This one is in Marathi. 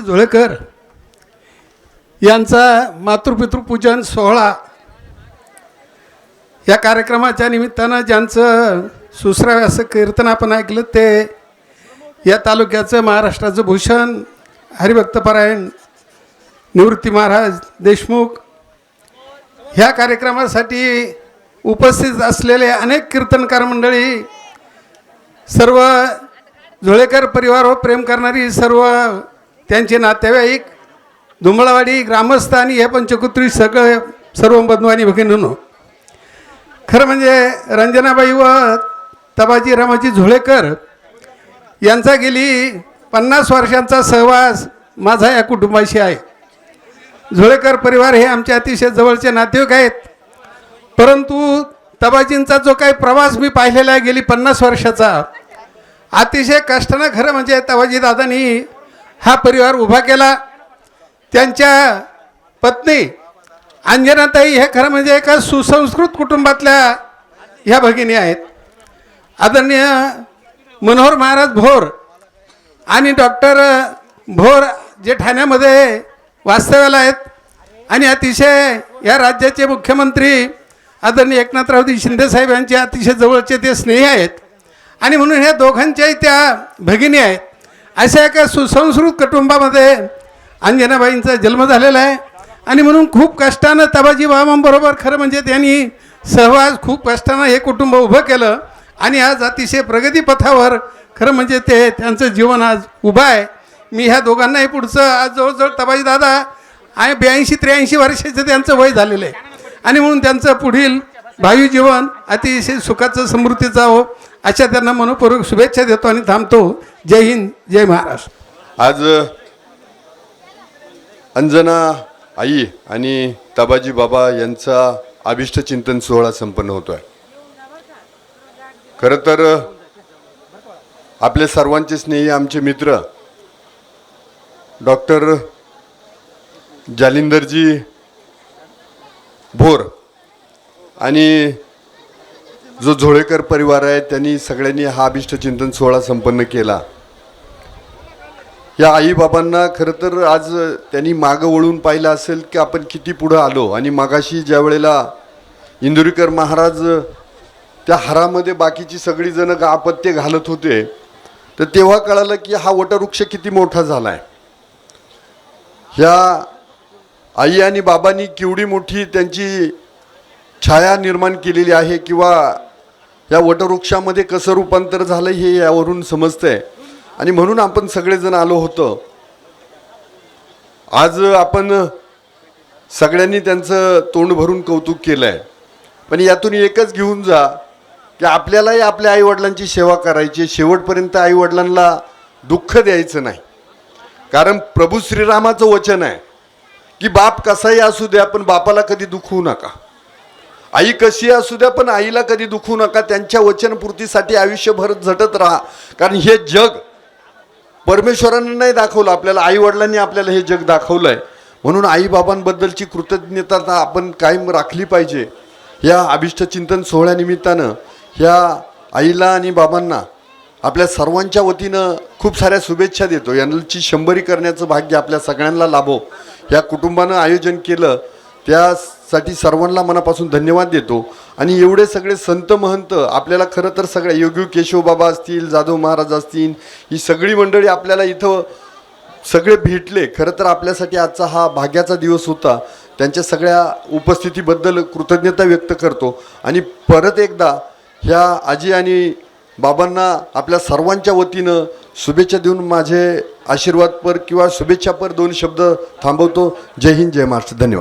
जी झोळेकर यांचा मातृपितृपूजन सोहळा या कार्यक्रमाच्या निमित्तानं ज्यांचं सुसराव्य असं कीर्तन आपण ऐकलं ते या तालुक्याचं महाराष्ट्राचं भूषण हरिभक्तपरायण निवृत्ती महाराज देशमुख ह्या कार्यक्रमासाठी उपस्थित असलेले अनेक कीर्तनकार मंडळी सर्व झोळेकर परिवारावर हो, प्रेम करणारी सर्व त्यांचे नातेवाईक धुमळवाडी ग्रामस्थ आणि हे पंचकुत्री सगळे सर्व बंधू आणि भगिनींनो खरं म्हणजे रंजनाबाई व तबाजी रामाजी झुळेकर यांचा गेली पन्नास वर्षांचा सहवास माझा या कुटुंबाशी आहे. झुळेकर परिवार हे आमचे अतिशय जवळचे नातेवाईक आहेत. परंतु तबाजींचा जो काही प्रवास मी पाहिलेला आहे गेली पन्नास वर्षाचा अतिशय कष्टानं खरं म्हणजे तबाजी दादांनी हा परिवार उभा केला. त्यांच्या पत्नी अंजनाताई हे खरं म्हणजे एका सुसंस्कृत कुटुंबातल्या ह्या भगिनी आहेत. आदरणीय मनोहर महाराज भोर आणि डॉक्टर भोर जे ठाण्यामध्ये वास्तव्याला आहेत आणि अतिशय या राज्याचे मुख्यमंत्री आदरणीय एकनाथरावजी शिंदेसाहेब यांचे अतिशय जवळचे ते स्नेही आहेत. आणि म्हणून ह्या दोघांच्याही त्या भगिनी आहेत. अशा एका सुसंस्कृत कुटुंबामध्ये अंजनाबाईंचा जन्म झालेला आहे. आणि म्हणून खूप कष्टानं तबाजी बाबांबरोबर खरं म्हणजे त्यांनी सहवास खूप कष्टानं हे कुटुंब उभं केलं. आणि आज अतिशय प्रगतीपथावर खरं म्हणजे ते त्यांचं जीवन आज उभं आहे. मी ह्या दोघांनाही पुढचं आज जवळजवळ तबाजी दादा आहे ब्याऐंशी त्र्याऐंशी वर्षाचं त्यांचं वय झालेलं आहे. आणि म्हणून त्यांचं पुढील भावी जीवन अतिशय सुखाचं समृद्धीचं हो अशा त्यांना मनपूर्वक शुभेच्छा देतो आणि थांबतो. जय हिंद जय महाराष्ट्र. आज अंजना आई आणि ताबाजी बाबा यांचा अभिष्ट चिंतन सोहळा संपन्न होतो आहे खरं तर आपले सर्वांचे स्नेही आमचे मित्र डॉक्टर जालिंदरजी भोर आणि जो झोळेकर परिवार आहे त्यांनी सगळ्यांनी हा अभिष्ट चिंतन सोहळा संपन्न केला. या आईबाबांना खरं तर आज त्यांनी मागं वळून पाहिलं असेल की आपण किती पुढं आलो. आणि मागाशी ज्या वेळेला इंदुरीकर महाराज त्या हारामध्ये बाकीची सगळीजणं जण अपत्य घालत होते तर तेव्हा कळालं की हा वटवृक्ष किती मोठा झाला आहे ह्या आई आणि बाबांनी केवढी मोठी त्यांची छाया निर्माण केलेली आहे किंवा या वटवृक्षामध्ये कसं रूपांतर झालं हे यावरून समजतंय. आणि म्हणून आपण सगळेजण आलो होतो. आज आपण सगळ्यांनी त्यांचं तोंड भरून कौतुक केलं आहे पण यातून एकच घेऊन जा की आपल्यालाही आपल्या आईवडिलांची सेवा करायची शेवटपर्यंत आईवडिलांना दुःख द्यायचं नाही. कारण प्रभू श्रीरामाचं वचन आहे की बाप कसाही असू द्या पण बापाला कधी दुखवू नका. आई कशी असू द्या पण आईला कधी दुखू नका. त्यांच्या वचनपूर्तीसाठी आयुष्यभर झटत राहा. कारण हे जग परमेश्वराने नाही दाखवलं. आपल्याला आई वडिलांनी आपल्याला हे जग दाखवलं आहे म्हणून आईबाबांबद्दलची कृतज्ञता आपण कायम राखली पाहिजे. या अभिष्ट चिंतन सोहळ्यानिमित्तानं ह्या आईला आणि बाबांना आपल्या सर्वांच्या वतीनं खूप साऱ्या शुभेच्छा देतो. यांची शंभरी करण्याचं भाग्य आपल्या सगळ्यांना लाभो. या कुटुंबानं आयोजन केलं. त्या साठी सर्वांना मनापासून धन्यवाद देतो. आणि एवढे सगळे संत महंत आपल्याला खरं तर सगळ्या योगी केशव बाबा असतील जाधव महाराज असतील ही सगळी मंडळी आपल्याला इथं सगळे भेटले. खरं तर आपल्यासाठी आजचा हा भाग्याचा दिवस होता. त्यांच्या सगळ्या उपस्थितीबद्दल कृतज्ञता व्यक्त करतो. आणि परत एकदा ह्या आजी आणि बाबांना आपल्या सर्वांच्या वतीनं शुभेच्छा देऊन माझे आशीर्वादपर किंवा शुभेच्छापर दोन शब्द थांबवतो. जय हिंद जय महाराष्ट्र. धन्यवाद.